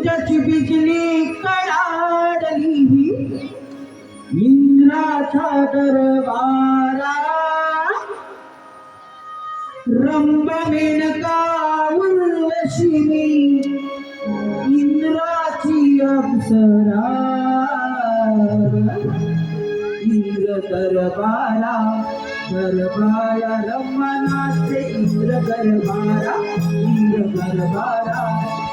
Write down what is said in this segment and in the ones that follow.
मृत्यूची बिजली कडाडली इंद्राचा दरबारा. रंब मेनका उर्वशिनी इंद्राची अप्सरा इंद्र दरबारा दरबारा रमनाचे इंद्र दरबारा इंद्र दरबारा इंद्र दरबारा.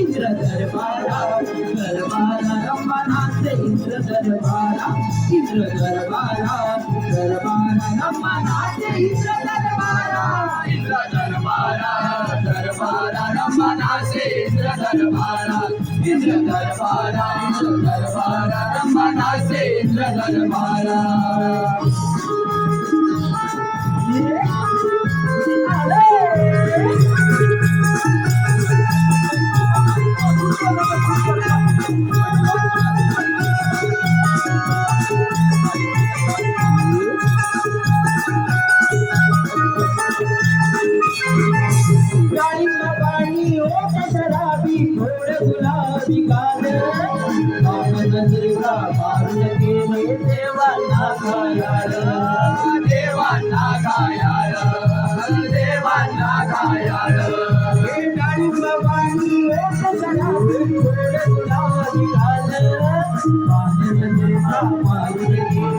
इंद्र दरबारा दरबारा रमनाचे इंद्र दरबारा इंद्र दरबारा दरबारा रमनाचे इंद्र दरबारा इंद्र दरबारा दरबारा रमणाचे इंद्र दरबारा इंद्र दरबारा दरबारा रमणाचे इंद्र दरबारा शराबी गुलाबी काल पावन दुर्गा पावन केले देवाला खायाळ डाळिंब पाणी गुलाबी पावन दुर्गा पावन केले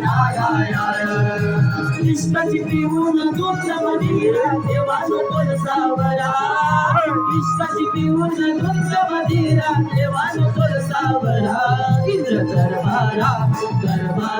देवांना गायाळ इष्टाची पिऊन दूध मदिरा देवानो बोल सावरा इष्टाची पिऊन दूध मदिरा देवानो बोल सावरा इंद्र दरबारा दरबारा